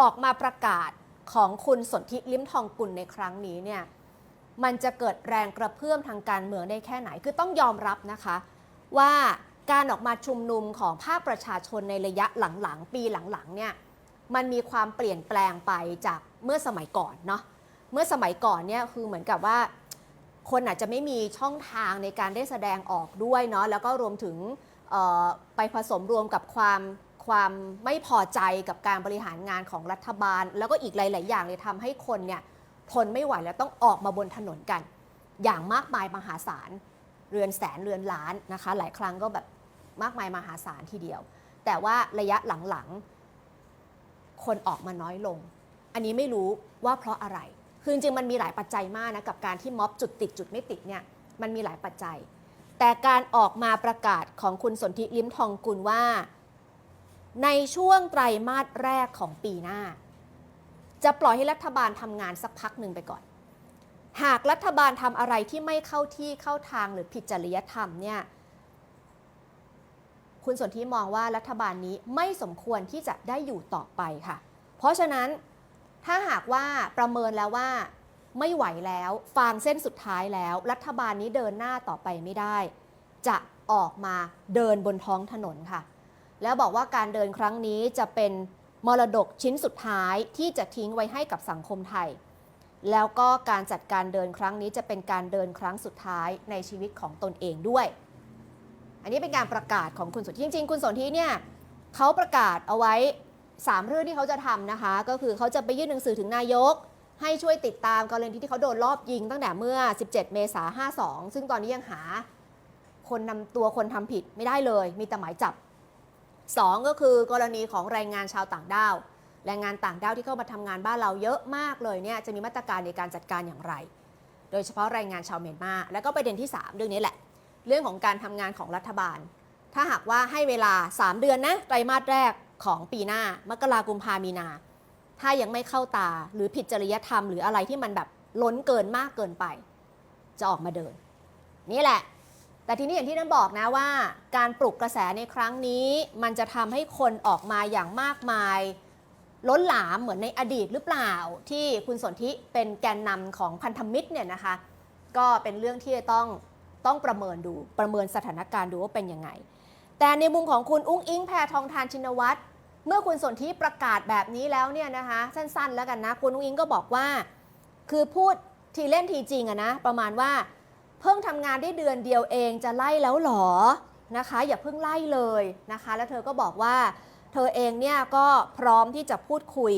ออกมาประกาศของคุณสนธิลิ้มทองกุลในครั้งนี้เนี่ยมันจะเกิดแรงกระเพื่อมทางการเมืองได้แค่ไหน คือต้องยอมรับนะคะ ว่าการออกมาชุมนุมของภาคประชาชนในระยะหลังๆ ปีหลังๆเนี่ยมันมีความเปลี่ยนแปลงไปจากเมื่อสมัยก่อนเนาะเมื่อสมัยก่อนเนี่ยคือเหมือนกับว่า คนอาจจะไม่มีช่องทางในการได้แสดงออกด้วยเนาะแล้วก็รวมถึงไปผสมรวมกับความ ความไม่พอใจกับการบริหารงานของรัฐบาล แล้วก็อีกหลาย ๆ อย่างเลยทำให้คนเนี่ยทนไม่ไหวแล้วต้องออกมาบนถนนกัน อย่างมากมายมหาศาลเรือนแสนเรือนล้านนะคะ หลายครั้งก็แบบมากมายมหาศาลทีเดียว แต่ว่าระยะหลัง ๆ คนออกมาน้อยลง อันนี้ไม่รู้ว่าเพราะอะไรคือจริงมันมีหลายปัจจัยมากนะกับการที่ม็อบจุดติดจุดไม่ติดเนี่ยมันมีหลายปัจจัย แต่การออกมาประกาศของคุณสนธิลิ้มทองกุลว่า ในช่วงไตรมาสแรกของปีหน้า จะปล่อยให้รัฐบาลทำงานสักพักหนึ่งไปก่อน หากรัฐบาลทำอะไรที่ไม่เข้าที่เข้าทางหรือผิดจริยธรรมเนี่ยคุณสนธิมองว่ารัฐบาลนี้ไม่สมควรที่จะได้อยู่ต่อไปค่ะ เพราะฉะนั้นถ้าหากว่าประเมินแล้วว่าไม่ไหวแล้วฟางเส้นสุดท้ายแล้ว รัฐบาลนี้เดินหน้าต่อไปไม่ได้ จะออกมาเดินบนท้องถนนค่ะ แล้วบอกว่าการเดินครั้งนี้จะเป็นมรดกชิ้นสุดท้ายที่จะทิ้งไว้ให้กับสังคมไทย แล้วก็การจัดการเดินครั้งนี้จะเป็นการเดินครั้งสุดท้ายในชีวิตของตนเองด้วย อันนี้เป็นการประกาศของคุณสนธิจริงๆ คุณสนธิเนี่ยเขาประกาศเอาไว้ 3 เรื่องที่เขาจะทำนะคะ ก็คือเขาจะไปยื่นหนังสือถึงนายก ให้ช่วยติดตามกรณีที่เขาโดนรอบยิงตั้งแต่เมื่อ 17 เมษายน 52 ซึ่งตอนนี้ยังหา คนนำตัวคนทำผิดไม่ได้เลย มีแต่หมายจับ 2 ก็คือกรณีของแรงงานชาวต่างด้าว แรงงานต่างด้าวที่เข้ามาทำงานบ้านเราเยอะมากเลยเนี่ยจะมีมาตรการในการจัดการอย่างไร โดยเฉพาะแรงงานชาวเมียนมา แล้วก็ประเด็นที่ 3 เรื่องนี้แหละ เรื่องของการทำงานของรัฐบาล ถ้าหากว่าให้เวลา 3 เดือนนะไตรมาสแรกของปีหน้ามกรากุมภามีนา ถ้ายังไม่เข้าตาหรือผิดจริยธรรม หรืออะไรที่มันแบบล้นเกินมากเกินไป จะออกมาเดิน นี่แหละ แต่ทีนี้อย่างที่น้ำบอกนะว่า การปลุกกระแสในครั้งนี้ มันจะทำให้คนออกมาอย่างมากมาย ล้นหลามเหมือนในอดีตหรือเปล่า ที่คุณสนธิเป็นแกนนำของพันธมิตรเนี่ยนะคะ ก็เป็นเรื่องที่จะต้องต้องประเมินดูประเมินสถานการณ์ดูว่าเป็นยังไง แต่ในมุมของคุณอุ้งอิงแพทองทานชินวัตรเมื่อคุณสนธิประกาศแบบนี้แล้วเนี่ยนะคะสั้นๆ แล้วกันนะคุณอุ้งอิงก็บอกว่า คือพูดทีเล่นทีจริงอะนะประมาณว่า เพิ่งทำงานได้เดือนเดียวเองจะไล่แล้วหรอนะคะ อย่าเพิ่งไล่เลยนะคะ แล้วเธอก็บอกว่า เธอเองเนี่ยก็พร้อมที่จะพูดคุย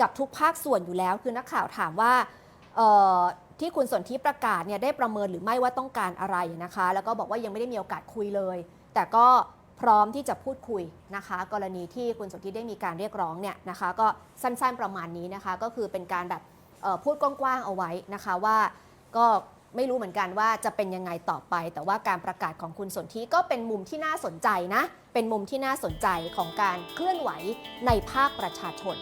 กับทุกภาคส่วนอยู่แล้ว คือนักข่าวถามว่าที่คุณสนธิประกาศเนี่ยได้ประเมินหรือไม่ว่าต้องการอะไรนะคะ แล้วก็บอกว่ายังไม่ได้มีโอกาสคุยเลย แต่ก็พร้อมที่จะพูดคุยนะคะ กรณีที่คุณสนธิได้มีการเรียกร้องเนี่ยนะคะ ก็สั้นๆประมาณนี้นะคะ ก็คือเป็นการแบบพูดกว้างๆเอาไว้นะคะว่าก็ ไม่รู้เหมือนกันว่าจะเป็นยังไงต่อไป แต่ว่าการประกาศของคุณสนธิก็เป็นมุมที่น่าสนใจนะ เป็นมุมที่น่าสนใจของการเคลื่อนไหวในภาคประชาชน